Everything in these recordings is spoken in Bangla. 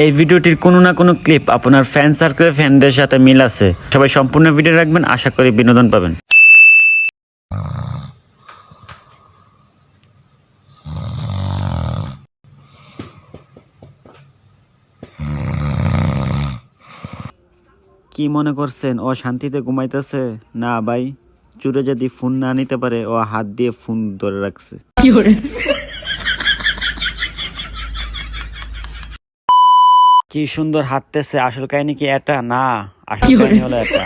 এই ভিডিওটির কোনো না কোনো ক্লিপ আপনার ফ্যান সার্কেলের ফ্যানদের সাথে মিল আছে। সবাই সম্পূর্ণ ভিডিও রাখবেন, আশা করি বিনোদন পাবেন। কি মনে করছেন? ও শান্তিতে ঘুমাইতেছে? না ভাই চুরে যদি ফোন না নিতে পারে, ও হাত দিয়ে ফোন ধরে রাখছে। কি সুন্দর হাঁটতেছে আসল কাহিনী কি এটা না আসল কাহিনী হলো এটা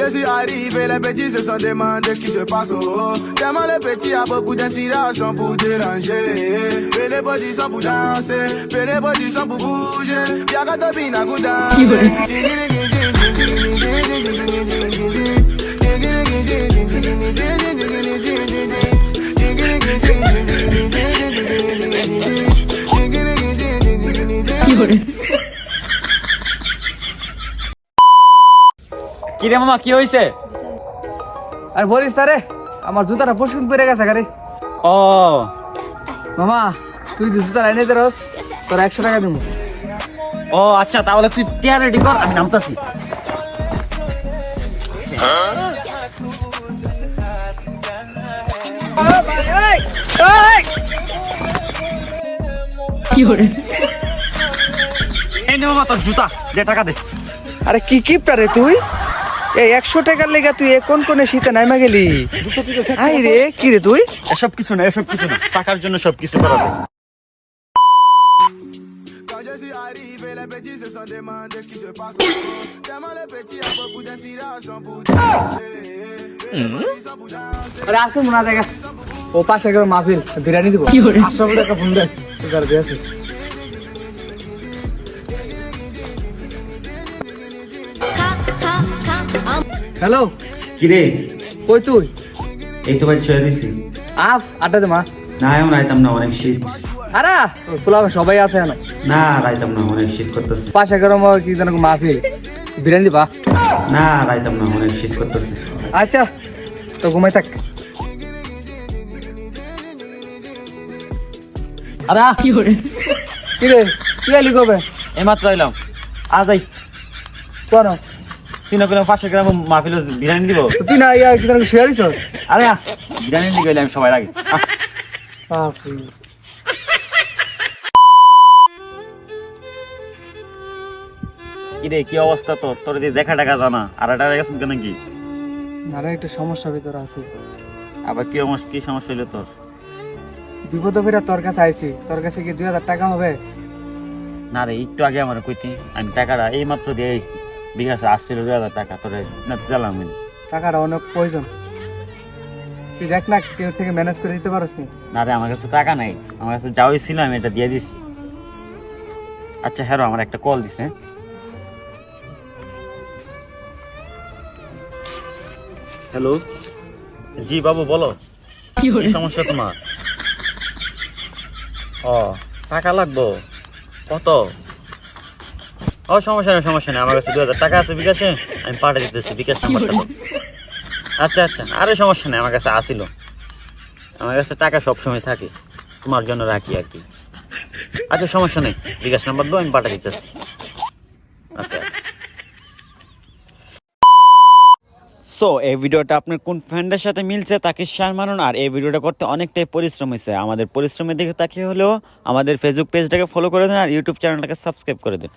je suis arrivé, les petits se sont demandés ce qui se passe. Oh. Tellement les petits a beaucoup d'inspiration pour déranger. Et les petits sont pour danser, et les petits sont pour bouger. Y'a qu'à te bina কি রে মামা কি হয়েছে আর বলিস তারে আমার জুতাটা পশুন পরে গেছে গাড়ি। ও। মামা তুই যে জুতা এনে দে রস তোর একশো টাকা দিব ও আচ্ছা তাহলে তুই টিয়া রেডি কর আমি নামতাছি। এই নে মামা তোর জুতা দে টাকা দে আরে কি কিপটা রে তুই এই একশো টাকার লেগা তুই কোন কোনে শীতে নাইমা গেলি আই রে কি রে তুই এসব কিছু না এসব কিছু না টাকার জন্য সব কিছু করা যায় মনে জায়গা ও পাশে গেল মাহফিল বিরিয়ানি দিব আটশো টাকা ফোন দিয়ে হ্যালো? কিরে? কই তুই? এই তো ভাই ছয় দিছি। আফ আড্ডা দে মা। না এমন আইতাম না অনেক শীত আরে ফুলাবে সবাই আছে এখন। না রাইতাম না অনেক শীত করতেছে। পাশে গেল কি যেন মাহফিল। বিরিয়ানি দিবা? না রাইতাম না অনেক শীত করতেছে। আচ্ছা তো ঘুমাই থাক। আরে কি করে কি রে তুই আলি কবে? এইমাত্র এলাম আজ আই কোন পাঁচশো গ্রাম মাহফিল বিরিয়ানি দিব? ইয়া কি আরে বিরিয়ানি আমি সবাই আগে কি অবস্থা তোর? তোর দিয়ে দেখা টাকা জানা। আর এটা গেছেন কেন কি আরে একটা সমস্যা ভিতরে আছে। আবার কি সমস্যা কি সমস্যা হলো তোর? বিপদ ফিরা তোর কাছে আইছি। তোর কাছে কি দুই হাজার টাকা হবে? না রে একটু আগে আমার কইতি আমি টাকাটা এই মাত্র দিয়ে আইছি। বিকাশে আসছিল দুই হাজার টাকা তোর না দিলাম টাকাটা অনেক প্রয়োজন। তুই দেখ না কেউ থেকে ম্যানেজ করে দিতে পারস নি। না রে আমার কাছে টাকা নাই। আমার কাছে যাওয়াই ছিল আমি এটা দিয়ে দিছি। আচ্ছা হ্যাঁ আমার একটা কল দিছে। হ্যালো জি বাবু বলো। কি সমস্যা তোমার? ও টাকা লাগবো। কত? ও সমস্যা নেই সমস্যা নেই আমার কাছে দু হাজার টাকা আছে বিকাশে। আমি পাঠিয়ে দিতেছি বিকাশ নাম্বারটা। আচ্ছা আচ্ছা আরে সমস্যা নেই আমার কাছে আসিল। আমার কাছে টাকা সবসময় থাকে তোমার জন্য রাখি আর কি। আচ্ছা সমস্যা নেই বিকাশ নাম্বার দাও আমি পাঠিয়ে দিতেছি। আচ্ছা। সো এই ভিডিওটা আপনার কোন ফ্রেন্ডের সাথে মিলছে তাকে শেয়ার মানুন আর এই ভিডিওটা করতে অনেকটাই পরিশ্রম হয়েছে। আমাদের পরিশ্রমের দিকে তাকিয়ে হলেও আমাদের ফেসবুক পেজটাকে ফলো করে দেন আর ইউটিউব চ্যানেলটাকে সাবস্ক্রাইব করে দেন।